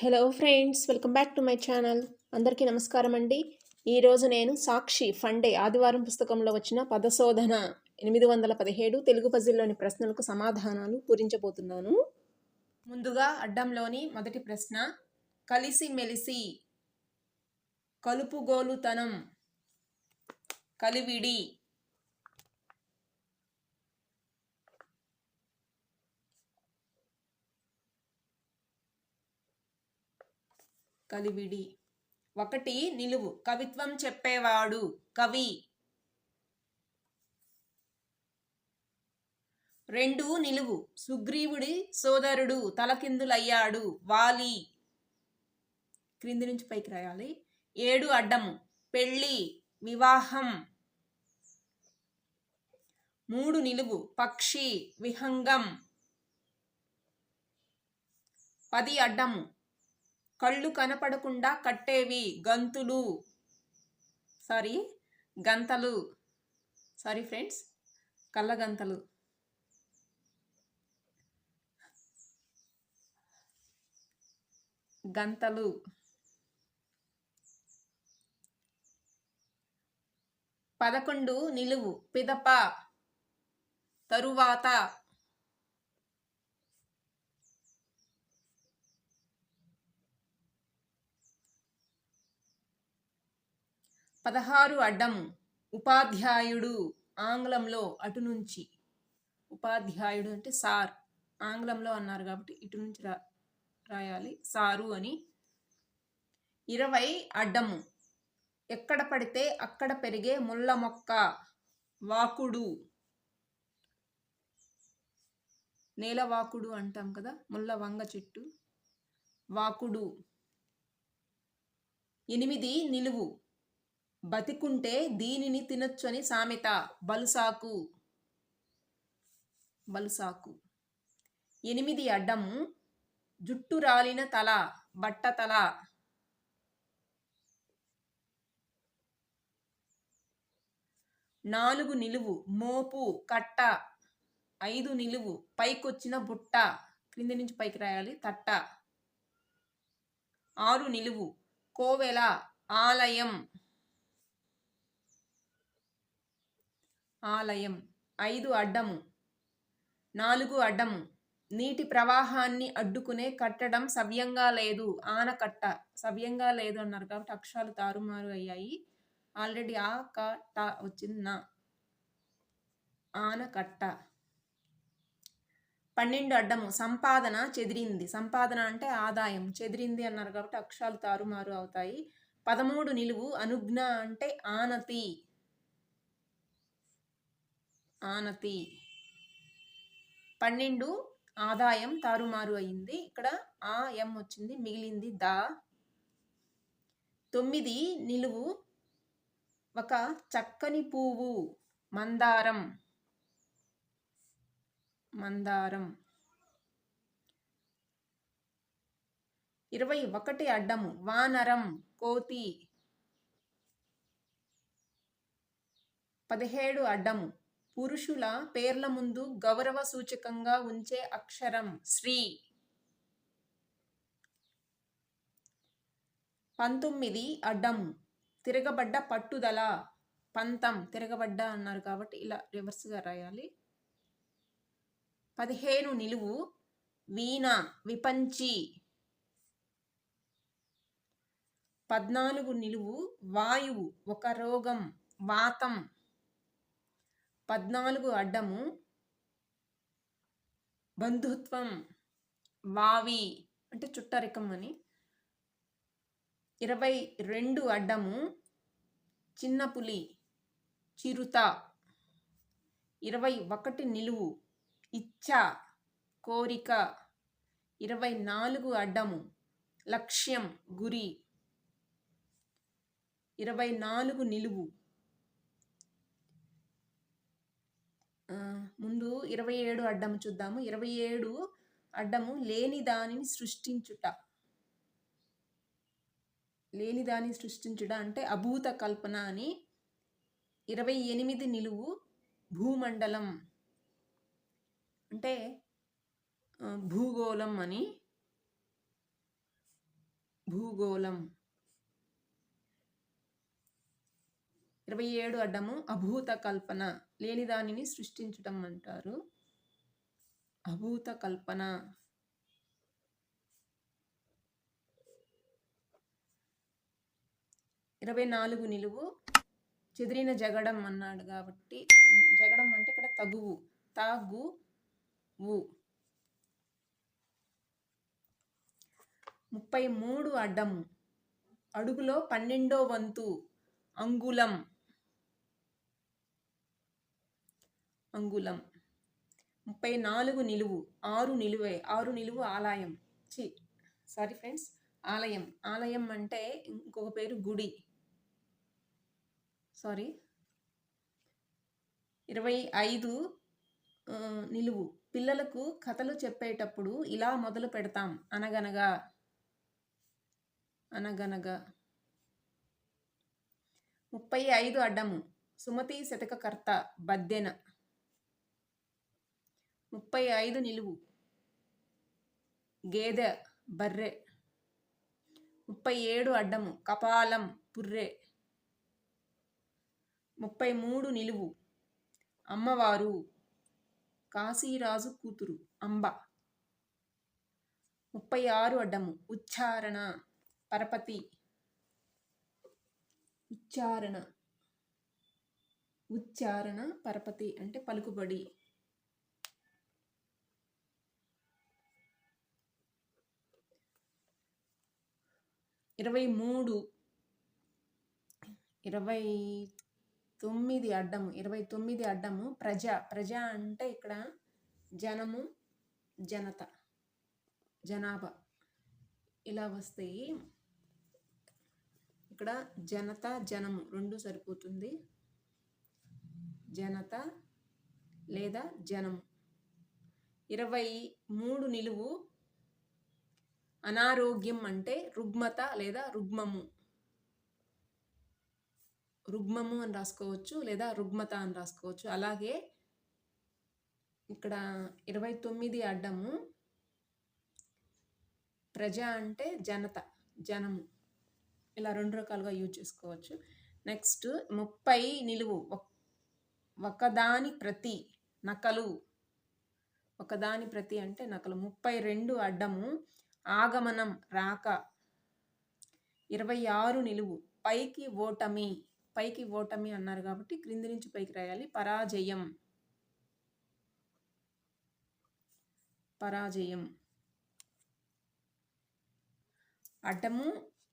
Hello friends welcome back to my channel అందరికీ నమస్కారం అండి. ఈరోజు నేను సాక్షి ఫండే ఆదివారం పుస్తకంలో వచ్చిన పదశోధన ఎనిమిది వందల పదిహేడు తెలుగు పజిల్లోని ప్రశ్నలకు సమాధానాలు పూరించబోతున్నాను. ముందుగా అడ్డంలోని మొదటి ప్రశ్న కలిసి మెలిసి కలుపుగోలుతనం కలివిడి. కలివిడి. ఒకటి నిలువు. కవిత్వం చెప్పేవాడు కవి. రెండు నిలువు. సుగ్రీవుడి సోదరుడు తలకిందులయ్యాడు వాలి. క్రింది నుంచి పైకి రాయాలి. ఏడు అడ్డము పెళ్ళి. వివాహం. మూడు నిలువు. పక్షి. విహంగం. పది అడ్డము. కళ్ళు కనపడకుండా కట్టేవి గంతులు. సారీ గంతలు. సారీ ఫ్రెండ్స్ కళ్ళగంతలు గంతలు. పదకొండు నిలువు పిదప. తరువాత పదహారు అడ్డం ఉపాధ్యాయుడు ఆంగ్లంలో అటు నుంచి. ఉపాధ్యాయుడు అంటే సార్. ఆంగ్లంలో అన్నారు కాబట్టి ఇటు నుంచి రా రాయాలి. సారు అని. ఇరవై అడ్డము ఎక్కడ పడితే అక్కడ పెరిగే ముళ్ళ మొక్క వాకుడు. నేలవాకుడు అంటాం కదా ముళ్ళ వంగ చెట్టు. వాకుడు. ఎనిమిది నిలువు. బతికుంటే దీనిని తినొచ్చని సామెత. బలుసాకు. బలుసాకు. ఎనిమిది అడ్డము జుట్టు రాలిన తల బట్ట తల. నాలుగు నిలువు. మోపు కట్ట. ఐదు నిలువు. పైకొచ్చిన బుట్ట. క్రింది నుంచి పైకి రాయాలి. తట్ట. ఆరు నిలువు. కోవెల. ఆలయం. ఆలయం. ఐదు అడ్డము. నాలుగు అడ్డము. నీటి ప్రవాహాన్ని అడ్డుకునే కట్టడం సవ్యంగా లేదు. ఆనకట్ట. సవ్యంగా లేదు అన్నారు కాబట్టి అక్షరాలు తారుమారు అయ్యాయి. ఆల్రెడీ ఆ క ట వచ్చింది నా. ఆనకట్ట. పన్నెండు అడ్డము. సంపాదన చెదిరింది. సంపాదన అంటే ఆదాయం. చెదిరింది అన్నారు కాబట్టి అక్షరాలు తారుమారు అవుతాయి. పదమూడు నిలువు. అనుజ్ఞ అంటే ఆనతి. ఆనతి. పన్నెండు ఆదాయం తారుమారు అయింది. ఇక్కడ ఆ ఎం వచ్చింది? మిగిలింది దా. తొమ్మిది నిలువు. ఒక చక్కని పువ్వు. మందారం. మందారం. ఇరవై ఒకటి అడ్డము. వానరం. కోతి. పదిహేడు అడ్డము. పురుషుల పేర్ల ముందు గౌరవ సూచకంగా ఉంచే అక్షరం శ్రీ. పంతొమ్మిది అడ్డం తిరగబడ్డ పట్టుదల. పంతం తిరగబడ్డ అన్నారు కాబట్టి ఇలా రివర్స్గా రాయాలి. పదిహేను నిలువు వీణ విపంచి. పద్నాలుగు నిలువు వాయువు ఒక రోగం వాతం. పద్నాలుగు అడ్డము. బంధుత్వం వావి అంటే చుట్టరికం అని. ఇరవై రెండు అడ్డము. చిన్న పులి చిరుత. ఇరవై ఒకటి నిలువు ఇచ్చ కోరిక. ఇరవై నాలుగు అడ్డము. లక్ష్యం గురి. ఇరవై నాలుగు నిలువు. ముందు ఇరవై ఏడు అడ్డము చూద్దాము. ఇరవై ఏడు అడ్డము లేని దానిని సృష్టించుట. లేని దానిని సృష్టించుట అంటే అభూత కల్పన అని. ఇరవై ఎనిమిది నిలువు భూమండలం అంటే భూగోళం అని. భూగోళం. ఇరవై ఏడు అడ్డము అభూత కల్పన లేని దానిని సృష్టించటం అంటారు. అభూత కల్పన. ఇరవై నాలుగు నిలువు చెదిరిన జగడం అన్నాడు కాబట్టి జగడం అంటే ఇక్కడ తగువు తాగు వు. ముప్పై మూడు అడ్డము అడుగులో పన్నెండో వంతు అంగుళం. అంగుళం. ముప్పై నాలుగు నిలువు ఆరు నిలువే ఆరు నిలువు ఆలయం. చి సారీ ఫ్రెండ్స్ ఆలయం. ఆలయం అంటే ఇంకొక పేరు గుడి. సారీ. ఇరవై ఐదు నిలువు. పిల్లలకు కథలు చెప్పేటప్పుడు ఇలా మొదలు పెడతాం. అనగనగా. అనగనగా. ముప్పై ఐదు అడ్డము. సుమతి శతకకర్త బద్దెన. ముప్పై ఐదు నిలువు. గేదె బర్రె. ముప్పై ఏడు అడ్డము కపాలం పుర్రె. ముప్పై మూడు నిలువు. అమ్మవారు కాశీరాజు కూతురు అంబ. ముప్పై ఆరు అడ్డము ఉచ్చారణ పరపతి. ఉచ్చారణ. ఉచ్చారణ పరపతి అంటే పలుకుబడి. ఇరవై మూడు ఇరవై తొమ్మిది అడ్డము ఇరవై తొమ్మిది అడ్డము ప్రజ ప్రజ అంటే ఇక్కడ జనము జనత జనాభా. ఇలా వస్తాయి. ఇక్కడ జనత జనము రెండు సరిపోతుంది. జనత లేదా జనము. ఇరవై మూడు నిలువు అనారోగ్యం అంటే రుగ్మత లేదా రుగ్మము. రుగ్మము అని రాసుకోవచ్చు లేదా రుగ్మత అని రాసుకోవచ్చు. అలాగే ఇక్కడ ఇరవై తొమ్మిది అడ్డము ప్రజ అంటే జనత జనము. ఇలా రెండు రకాలుగా యూజ్ చేసుకోవచ్చు. నెక్స్ట్ ముప్పై నిలువు ఒక్- ఒకదాని ప్రతి నకలు. ఒకదాని ప్రతి అంటే నకలు. ముప్పై రెండు అడ్డము ఆగమనం రాక ఇరవై ఆరు నిలువు. పైకి ఓటమి పైకి ఓటమి అన్నారు కాబట్టి క్రింది నుంచి పైకి రాయాలి. పరాజయం. పరాజయం. అడ్డము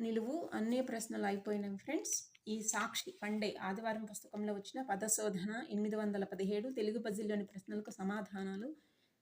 నిలువు అన్ని ప్రశ్నలు అయిపోయినాయి ఫ్రెండ్స్. ఈ సాక్షి పండే ఆదివారం పుస్తకంలో వచ్చిన పదశోధన ఎనిమిది వందల పదిహేడు తెలుగు పజిల్లోని ప్రశ్నలకు సమాధానాలు